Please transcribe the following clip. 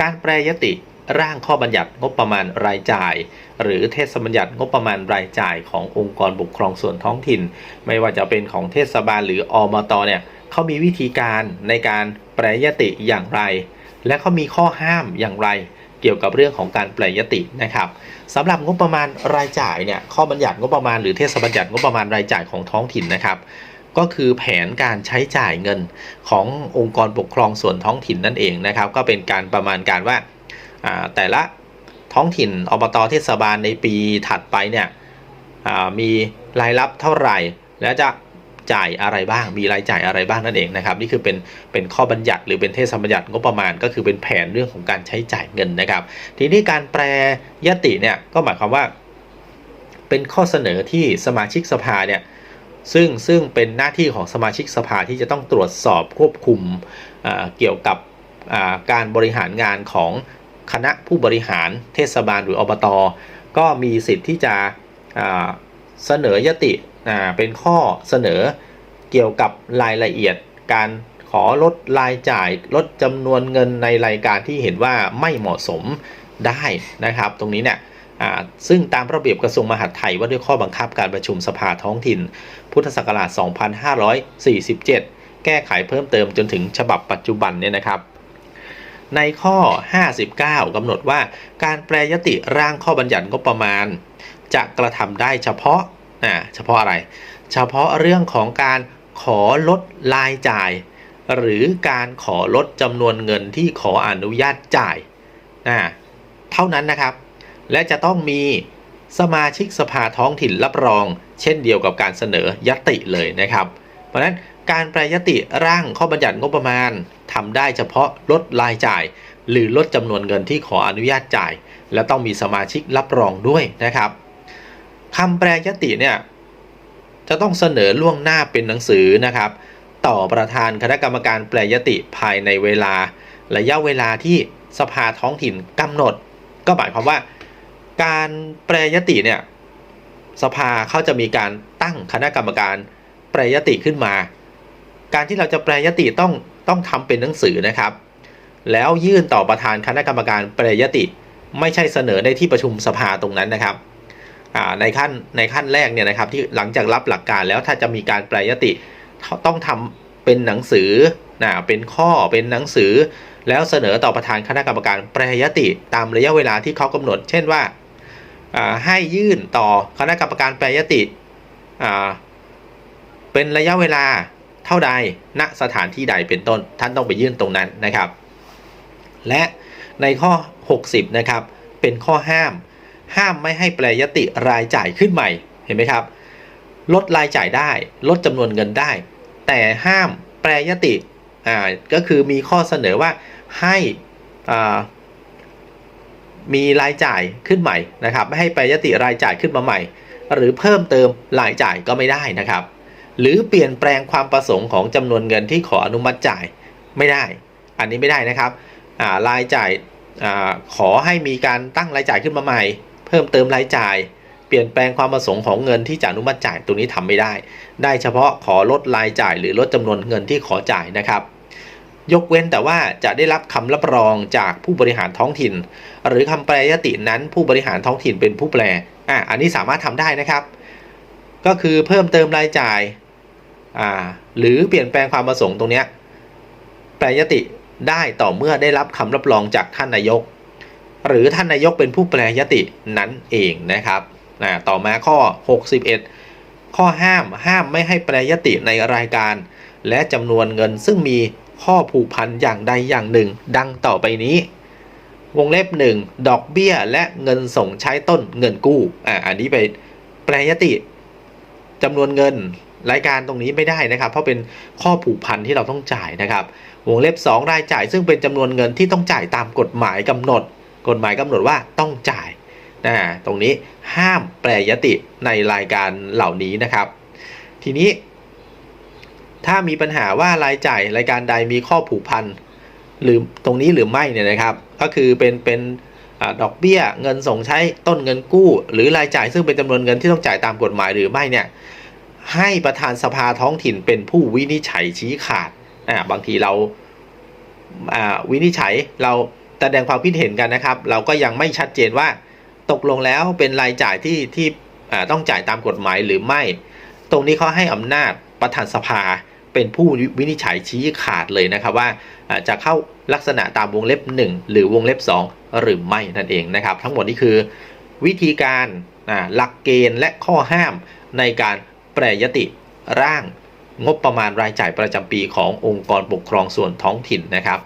การแปรยติร่างข้อบัญญัติงบประมาณรายจ่าย หรือเทศบัญญัติงบประมาณรายจ่ายขององค์กรปกครองส่วนท้องถิ่น ไม่ว่าจะเป็นของเทศบาลหรืออบตเนี่ยเขามีวิธีการในการแปรยติอย่างไร และเขามีข้อห้ามอย่างไร เกี่ยวกับเรื่องของการแปลยตินะครับสำหรับงบประมาณรายจ่ายเนี่ยข้อบัญญัติงบประมาณหรือเทศบัญญัติงบประมาณรายจ่ายของท้องถิ่นนะครับ ก็คือแผนการใช้จ่ายเงินขององค์กรปกครองส่วนท้องถิ่นนั่นเองนะครับ ก็เป็นการประมาณการว่าแต่ละท้องถิ่นอบตเทศบาลในปีถัดไปเนี่ยมีรายรับเท่าไหร่ และจะจ่ายอะไรบ้าง มีรายจ่ายอะไรบ้างนั่นเองนะครับ นี่คือเป็นเป็นข้อบัญญัติหรือเป็นเทศบัญญัติงบประมาณ ก็คือเป็นแผนเรื่องของการใช้จ่ายเงินนะครับ ทีนี้การแปรยติเนี่ยก็หมายความว่า เป็นข้อเสนอที่สมาชิกสภาเนี่ย ซึ่งซึ่งเป็นหน้าที่ของสมาชิกสภาที่จะต้องตรวจสอบควบคุมเกี่ยวกับการบริหารงานของคณะผู้บริหารเทศบาลหรืออบตก็มีสิทธิ์ที่จะเสนอยติเป็นข้อเสนอเกี่ยวกับรายละเอียดการขอลดรายจ่ายลดจำนวนเงินในรายการที่เห็นว่าไม่เหมาะสมได้นะครับ ตรงนี้เนี่ย ซึ่งตามระเบียบกระทรวงมหาดไทยว่าด้วยข้อบังคับการประชุมสภาท้องถิ่น พุทธศักราช 2547 แก้ไขเพิ่มเติมจนถึงฉบับปัจจุบันเนี่ยนะครับ ในข้อ 59กำหนดว่าการแปรยติร่างข้อบัญญัติงบประมาณ จะกระทำได้เฉพาะอ่าเฉพาะอะไร เฉพาะเรื่องของการขอลดรายจ่าย หรือการขอลดจำนวนเงินที่ขออนุญาตจ่ายอ่าเท่านั้นนะครับ และจะต้องมีสมาชิกสภาท้องถิ่นรับรอง เช่นเดียวกับการเสนอยติเลยนะครับ เพราะฉะนั้นการแปรยติร่างข้อบัญญัติงบประมาณทำได้เฉพาะลดรายจ่าย หรือลดจำนวนเงินที่ขออนุญาตจ่าย และต้องมีสมาชิกรับรองด้วยนะครับคำแปรยติเนี่ยจะต้องเสนอล่วงหน้าเป็นหนังสือนะครับ ต่อประธานคณะกรรมการแปรยติภายในเวลา ระยะเวลาที่สภาท้องถิ่นกำหนด ก็หมายความว่า การแปรยติเนี่ยสภาเขาจะมีการตั้งคณะกรรมการแปรยติขึ้นมา การที่เราจะแปรยติต้องต้องทำเป็นหนังสือนะครับ แล้วยื่นต่อประธานคณะกรรมการแปรยติ ไม่ใช่เสนอในที่ประชุมสภาตรงนั้นนะครับในขั้นในขั้นแรกเนี่ยนะครับที่หลังจากรับหลักการแล้วถ้าจะมีการแปรยติต้องทำเป็นหนังสือนะเป็นข้อเป็นหนังสือ แล้วเสนอต่อประธานคณะกรรมการแปรยติตามระยะเวลาที่เขากำหนด เช่นว่า ให้ยื่นต่อคณะกรรมการแปรยติเป็นระยะเวลาเท่าใดณสถานที่ใดเป็นต้นท่านต้องไปยื่นตรงนั้นนะครับ และในข้อ 60 นะครับ เป็นข้อห้าม ห้ามไม่ให้แปรยติรายจ่ายขึ้นใหม่เห็นไหมครับ ลดรายจ่ายได้ ลดจำนวนเงินได้ แต่ห้ามแปรยติอ่าก็คือมีข้อเสนอว่าให้อ่า มีรายจ่ายขึ้นใหม่นะครับ ไม่ให้แปยติรายจ่ายขึ้นมาใหม่ หรือเพิ่มเติมรายจ่ายก็ไม่ได้นะครับ หรือเปลี่ยนแปลงความประสงค์ของจำนวนเงินที่ขออนุมัติจ่ายไม่ได้ อันนี้ไม่ได้นะครับรายจ่ายอขอให้มีการตั้งรายจ่ายขึ้นมาใหม่ เพิ่มเติมรายจ่าย เปลี่ยนแปลงความประสงค์ของเงินที่จะอนุมัติจ่ายตรงนี้ทำไม่ได้ ได้เฉพาะขอลดรายจ่ายหรือลดจำนวนเงินที่ขอจ่ายนะครับ ยกเว้นแต่ว่าจะได้รับคำรับรองจากผู้บริหารท้องถิ่น หรือคำแปลยตินั้นผู้บริหารท้องถิ่นเป็นผู้แปลอะอันนี้สามารถทำได้นะครับ ก็คือเพิ่มเติมรายจ่ายอ่าหรือเปลี่ยนแปลงความประสงค์ตรงเนี้ยแปลยติได้ต่อเมื่อได้รับคำรับรองจากท่านนายก หรือท่านนายกเป็นผู้แปลยตินั้นเองนะครับอ่าต่อมาข้อ 61 ข้อห้ามห้ามไม่ให้แปลยติในรายการ และจำนวนเงินซึ่งมี ข้อผูกพันอย่างใดอย่างหนึ่ง ดังต่อไปนี้ วงเล็บหนึ่งดอกเบี้ยและเงินส่งใช้ต้นเงินกู้อ่าอันนี้ไปแปลยติจำนวนเงินรายการตรงนี้ไม่ได้นะครับ เพราะเป็นข้อผูกพันที่เราต้องจ่ายนะครับ วงเล็บ 2 รายจ่าย ซึ่งเป็นจำนวนเงินที่ต้องจ่ายตามกฎหมายกำหนด กฎหมายกำหนดว่าต้องจ่ายนะตรงนี้ห้ามแปลยติในรายการเหล่านี้นะครับ ทีนี้ ถ้ามีปัญหาว่ารายจ่ายรายการใดมีข้อผูกพันหรือตรงนี้หรือไม่เนี่ยนะครับ ก็คือเป็นเป็นอดอกเบี้ยเงินส่งใช้ต้นเงินกู้ หรือรายจ่ายซึ่งเป็นจำนวนเงินที่ต้องจ่ายตามกฎหมายหรือไม่เนี่ยให้ประธานสภาท้องถิ่นเป็นผู้วินิจฉัยชี้ขาดอ่าบางทีเราอ่าวินิจฉัยเราแสดงความคิดเห็นกันนะครับ เราก็ยังไม่ชัดเจนว่าตกลงแล้วเป็นรายจ่ายที่ที่ต้องจ่ายตามกฎหมายหรือไม่ ตรงนี้เขาให้อำนาจประธานสภา เป็นผู้วินิจฉัยชี้ขาดเลยนะครับว่าจะเข้าลักษณะตามวงเล็บ 1 หรือวงเล็บ 2 หรือไม่นั่นเองนะครับ ทั้งหมดนี้คือวิธีการหลักเกณฑ์และข้อห้ามในการแปรยติร่างงบประมาณรายจ่ายประจำปีขององค์กรปกครองส่วนท้องถิ่นนะครับ